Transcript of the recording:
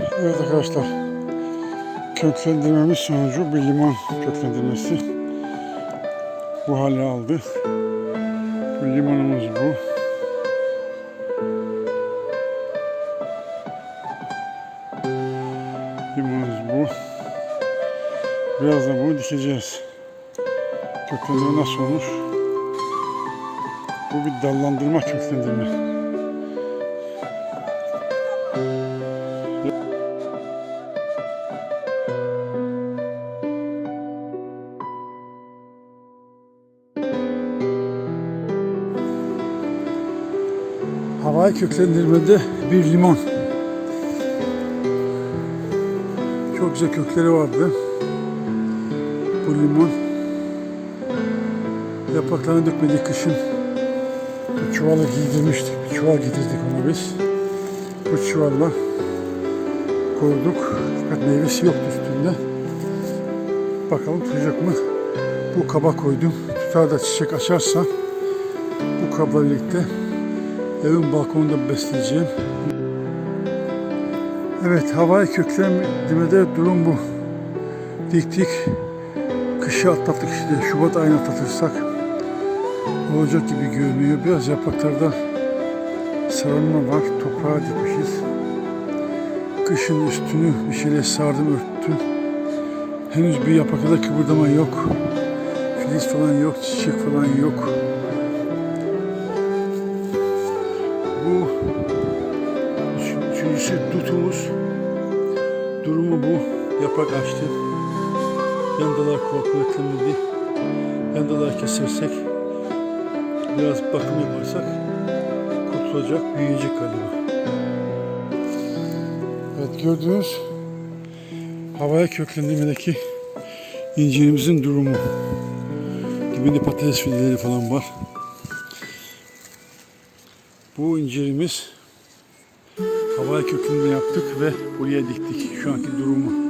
Evet arkadaşlar. Köklendirmemiz sonucu bir limon köklendirmesi bu hale aldı. Bu limonumuz bu. Limonumuz bu. Birazdan bunu dikeceğiz. Köklendirme nasıl olmuş? Bu bir dallandırma köklendirme. Havai köklendirmede bir limon. Çok güzel kökleri vardı. Bu limon yapraklarını dökmedik kışın. Bu çuvalı giydirmiştik. Bir çuval getirdik ona biz. Bu çuvalla koyduk. Fakat meyvesi yoktu üstünde. Bakalım tutacak mı? Bu kaba koydum. Tutar da çiçek açarsa bu kabla birlikte evin balkonunda besleyeceğim. Evet, havai köklendirmede durum bu. Diktik, kışı atlattık işte. Şubat ayını atlatırsak olacak gibi görünüyor. Biraz yapraklarda sarılma var. Toprağa dikmişiz. Kışın üstünü bir şeyle sardım, örttüm. Henüz bir yaprakta kıpırdama yok. Filiz falan yok, çiçek falan yok. Bu üç- üçüncüsü dutumuz. Durumu bu. Yaprak açtı. Yandalar kuvvetlenmedi. Yandalar kesersek biraz bakım yaparsak kurtulacak, büyüyecek galiba. Evet gördüğünüz havaya köklendirmedeki incirimizin durumu. Dibinde patates fideleri falan var. Bu incirimiz havai kökünde yaptık ve buraya diktik. Şu anki durumu.